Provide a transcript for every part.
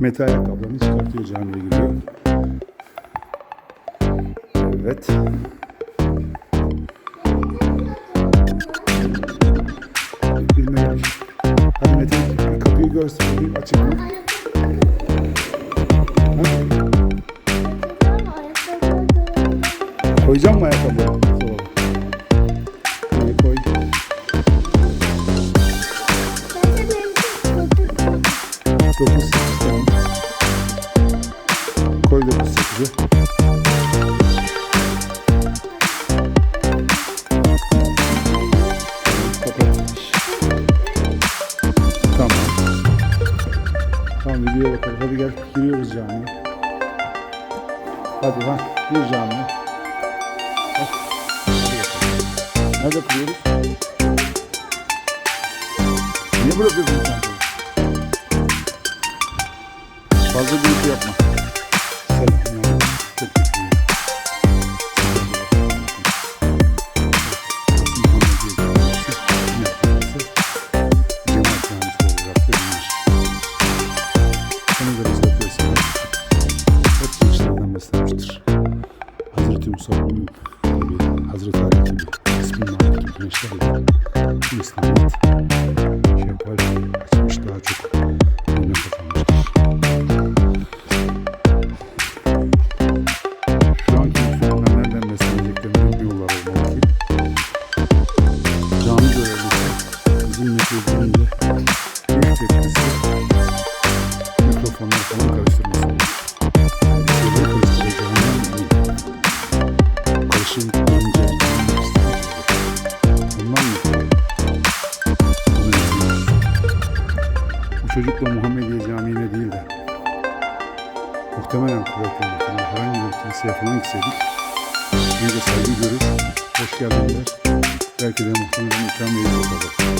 metal ayakkabılarını çıkartıyor camiye giriyor. Evet. Bilmeyen. Hadi metal kapıyı göstereyim açık mı? Koyacağım mı ayakkabıları? Çok ee, Bir canlı. Bak. Nerede kırıyoruz? Niye bırakıyorsun sen? Fazla büyük yapma. Hazreti Ali gibi, Bismillahirrahmanirrahim. Güneşlerle İslamiyet şevval açmış daha çok. herkese muhtemelen ikram ediyor.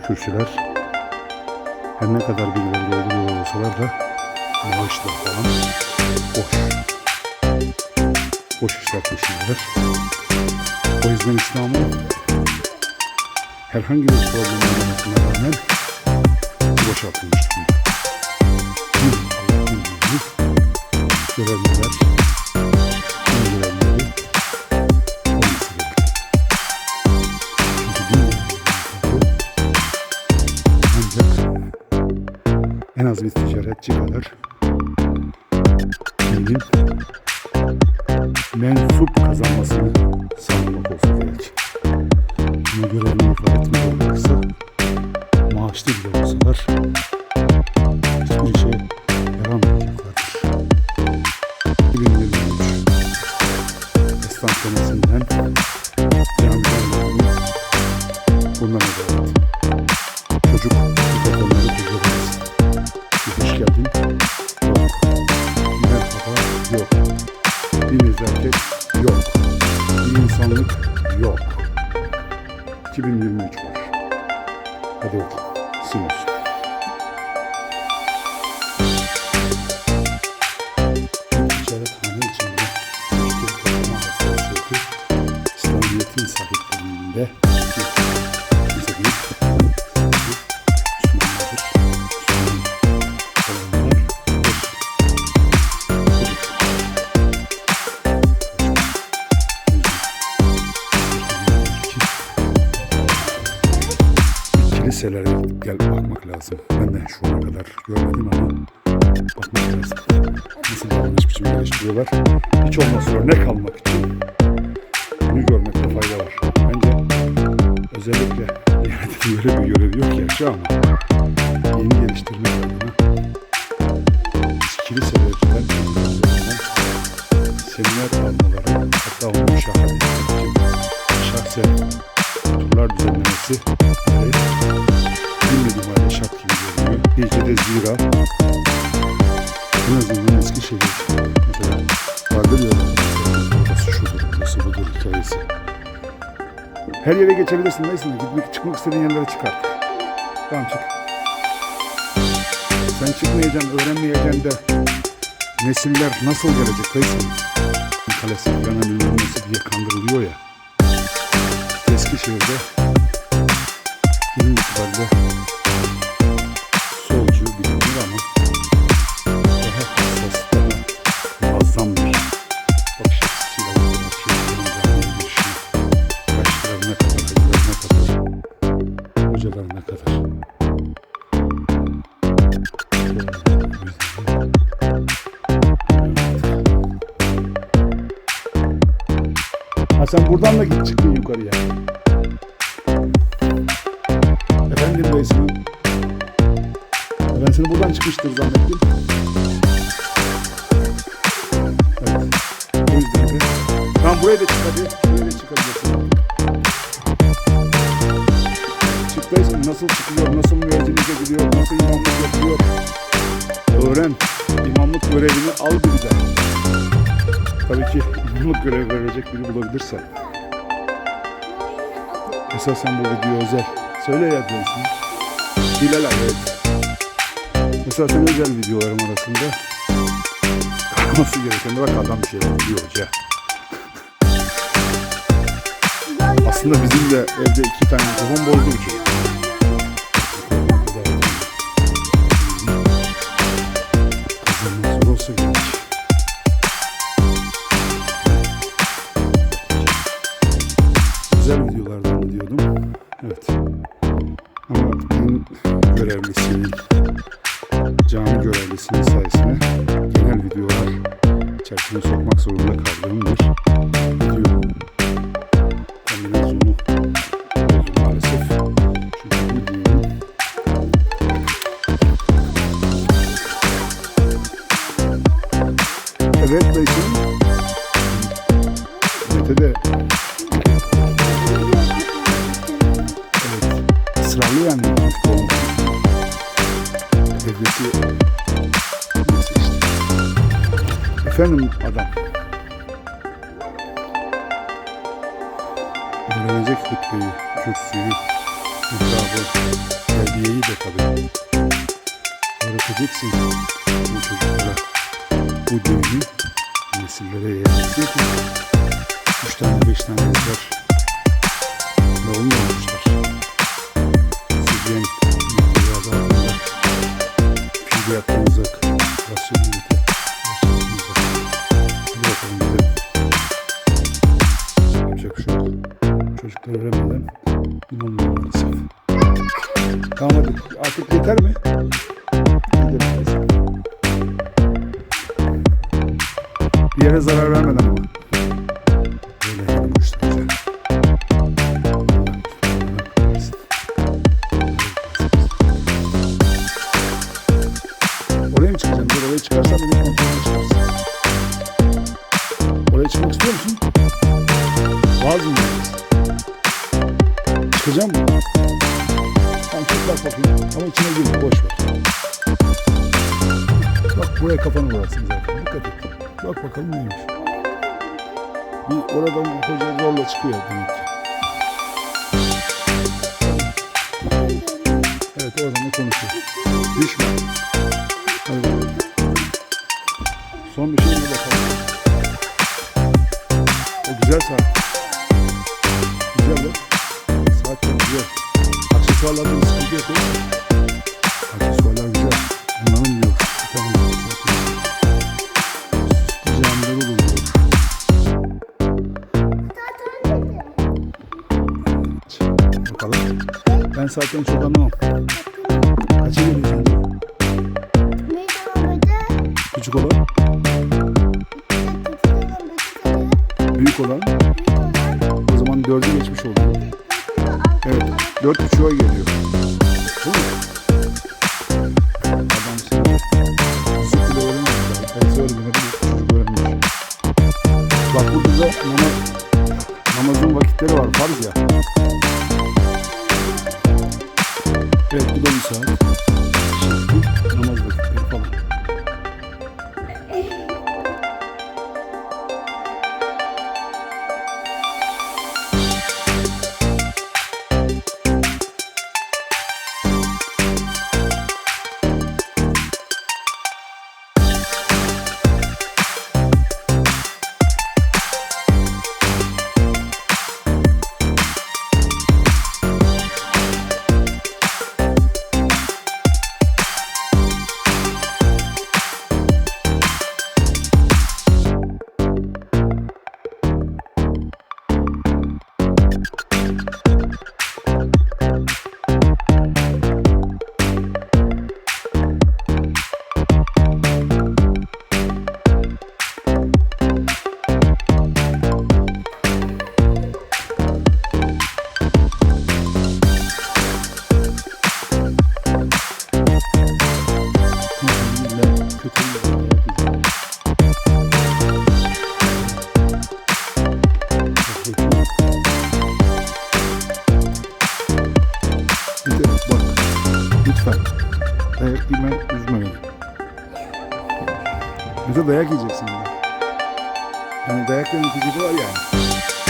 kürsüler her ne kadar birbirleri olduğunu olsalar da maaşlar falan boş. Boş işler peşindeler. O yüzden İslam'ın herhangi bir problemin olmasına rağmen boşaltılmış durumda. Görevliler Evet civalar. Benim mensup kazanması liselere gel bakmak lazım. Ben de şu ana kadar görmedim ama bakmak lazım. Nasıl davranış biçimi geliştiriyorlar. Hiç olmazsa örnek almak için bunu görmekte fayda var. Bence özellikle yani böyle bir görevi yok gerçi ama yeni geliştirmek adına kilise öğretilen seminer almaları hatta onun şahane şahsen düzenlemesi ve bilmediğim halde şart gibi görünüyor. Neticede zira en azından Eskişehir mesela vardır ya orası şudur, burası budur hikayesi. Her yere geçebilirsin neyse gitmek çıkmak istediğin yerlere çıkar. Tamam çık. Sen çıkmayacaksın, öğrenmeyeceksin de nesiller nasıl gelecek dayısın? Kalesi falan bilmem diye kandırılıyor ya. Eskişehir'de ilim itibariyle solcu bilinir ama daha hassas, daha muazzam bir bakış açısıyla bakıyor. Başkalarına kadar, hacılarına kadar, hocalarına kadar. Ha sen buradan da git çıktın yukarıya. Efendim dayısını. Ben seni buradan çıkmıştır zannettim. Evet. Tamam buraya da çık hadi. Buraya da çıkabilirsin. Çık. Nasıl çıkılıyor, nasıl müezzinlik ediliyor, nasıl imamlık yapılıyor. Öğren. İmamlık görevini al bir de. Tabii ki imamlık görevi verecek biri bulabilirsen. Esasen bu video özel. Söyle ya diyorsun. Bilal abi evet. Esasen özel videolarım arasında kalması gereken de bak adam bir şeyler biliyor hoca. Aslında bizim de evde iki tane mikrofon bozdu çocuk. Kombinasyonu oldu maalesef. Çünkü bu dinin Evet dayıcım. Öğrenecek hutbeyi, kürsüyü, mihrabı, terbiyeyi de tabii. Öğreteceksin bu çocuklara. Bu dini nesillere ki üç tane beş tane ezber yoğun olmuşlar. İnanmıyor maalesef. Tamam artık yeter mi? Gidelim. Bir yere zarar vermeden ama. Çıkıyor demek ki. Evet oradan da konuşuyor. Düşme. Hadi bakalım. Son bir şey bakalım. Ben zaten çok anlamam. Kaça geliyor sence? Küçük olan? Büyük olan? O zaman dördü geçmiş oldu. Evet. Dört buçuğa geliyor. Değil mi? Adam sen zıkkı da öğrenmedi. Ben söylemedim. Çocuk öğrenmiş. Bak burada da namaz, namazın vakitleri var. Farz ya. Evet bu da bir saat. De bak lütfen dayak yeme üzme beni. De dayak yiyeceksin yani. Yani dayak neticesi var yani.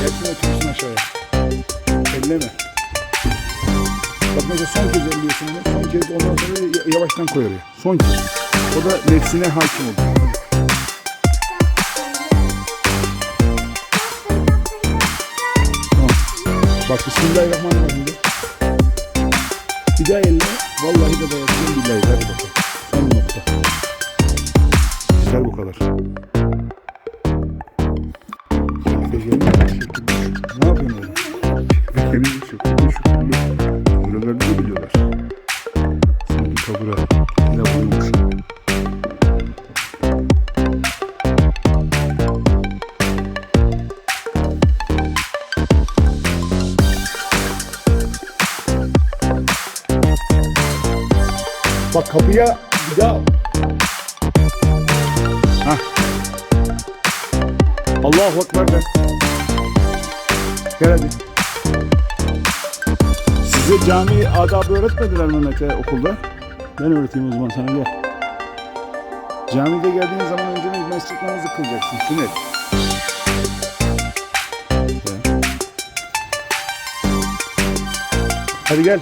Gelsin otursun aşağıya. Elleme. Bak mesela son kez elliyorsun onu. Son kez ondan sonra yavaştan koy oraya. Son kez. O da nefsine hakim olur. Bak Bismillahirrahmanirrahim. De. Daha elle. Vallahi de dayatacağım billahi. Hadi bakalım. Son nokta. Yeter bu kadar. Şekilde şu. Ne yapıyorsun gelince şu. Şu türlü. Buralarını da biliyorlar. Sanki kabura. Ne vurmuş. Kapıya bir daha. Hah. Allahu Ekber de. Gel hadi. Size cami adabı öğretmediler mi Mete okulda? Ben öğreteyim o zaman sana gel. Camide geldiğin zaman önce bir mescit namazı kılacaksın. Sünnet. Hadi gel.